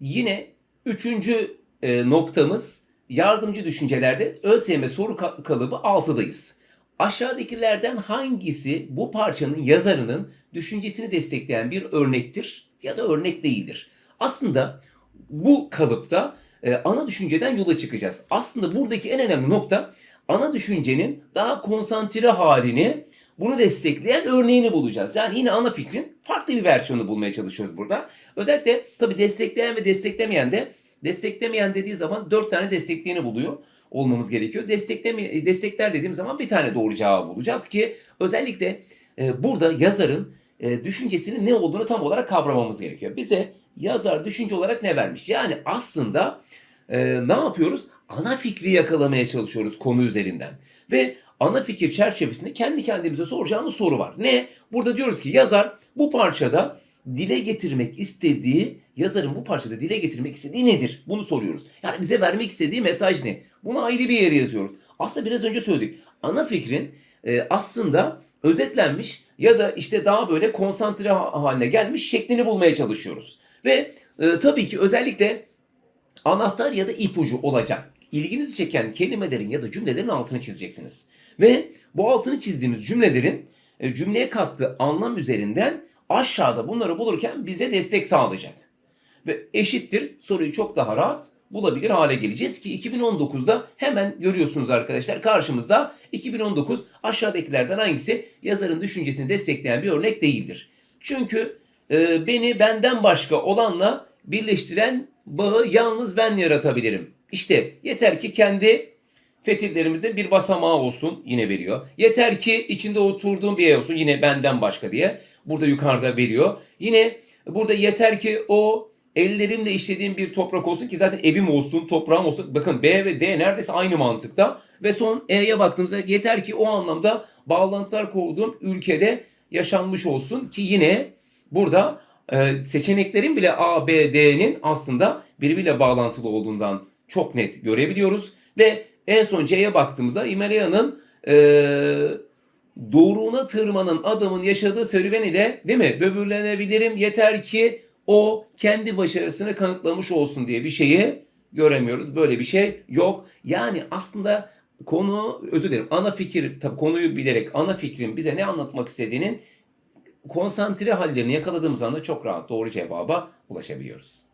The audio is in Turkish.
Yine üçüncü e, noktamız yardımcı düşüncelerde ÖSYM soru ka- kalıbı 6'dayız. Aşağıdakilerden hangisi bu parçanın yazarının düşüncesini destekleyen bir örnektir ya da örnek değildir? Aslında bu kalıpta e, ana düşünceden yola çıkacağız. Aslında buradaki en önemli nokta ana düşüncenin daha konsantre halini bunu destekleyen örneğini bulacağız. Yani yine ana fikrin farklı bir versiyonu bulmaya çalışıyoruz burada. Özellikle tabii destekleyen ve desteklemeyen de desteklemeyen dediği zaman dört tane destekleyeni buluyor olmamız gerekiyor. Destekleme, destekler dediğim zaman bir tane doğru cevabı bulacağız ki özellikle e, burada yazarın e, düşüncesinin ne olduğunu tam olarak kavramamız gerekiyor. Bize yazar düşünce olarak ne vermiş? Yani aslında e, ne yapıyoruz? Ana fikri yakalamaya çalışıyoruz konu üzerinden. Ve ana fikir çerçevesinde kendi kendimize soracağımız soru var. Ne? Burada diyoruz ki yazar bu parçada dile getirmek istediği, yazarın bu parçada dile getirmek istediği nedir? Bunu soruyoruz. Yani bize vermek istediği mesaj ne? Bunu ayrı bir yere yazıyoruz. Aslında biraz önce söyledik. Ana fikrin e, aslında özetlenmiş ya da işte daha böyle konsantre ha- haline gelmiş şeklini bulmaya çalışıyoruz. Ve e, tabii ki özellikle anahtar ya da ipucu olacak. İlginizi çeken kelimelerin ya da cümlelerin altını çizeceksiniz. Ve bu altını çizdiğimiz cümlelerin e, cümleye kattığı anlam üzerinden aşağıda bunları bulurken bize destek sağlayacak. Ve eşittir soruyu çok daha rahat bulabilir hale geleceğiz ki 2019'da hemen görüyorsunuz arkadaşlar karşımızda 2019 aşağıdakilerden hangisi yazarın düşüncesini destekleyen bir örnek değildir. Çünkü e, beni benden başka olanla birleştiren bağı yalnız ben yaratabilirim. İşte yeter ki kendi fetillerimizde bir basamağı olsun yine veriyor. Yeter ki içinde oturduğum bir yer olsun yine benden başka diye. Burada yukarıda veriyor. Yine burada yeter ki o ellerimle işlediğim bir toprak olsun ki zaten evim olsun, toprağım olsun. Bakın B ve D neredeyse aynı mantıkta. Ve son E'ye baktığımızda yeter ki o anlamda bağlantılar kurduğum ülkede yaşanmış olsun ki yine burada e, seçeneklerin bile A, B, D'nin aslında birbiriyle bağlantılı olduğundan çok net görebiliyoruz. Ve en son C'ye baktığımızda Himalaya'nın e, doğruğuna tırmanan adamın yaşadığı serüven ile değil mi böbürlenebilirim yeter ki o kendi başarısını kanıtlamış olsun diye bir şeyi göremiyoruz. Böyle bir şey yok. Yani aslında konu özür dilerim ana fikir tabii konuyu bilerek ana fikrin bize ne anlatmak istediğinin konsantre hallerini yakaladığımız anda çok rahat doğru cevaba ulaşabiliyoruz.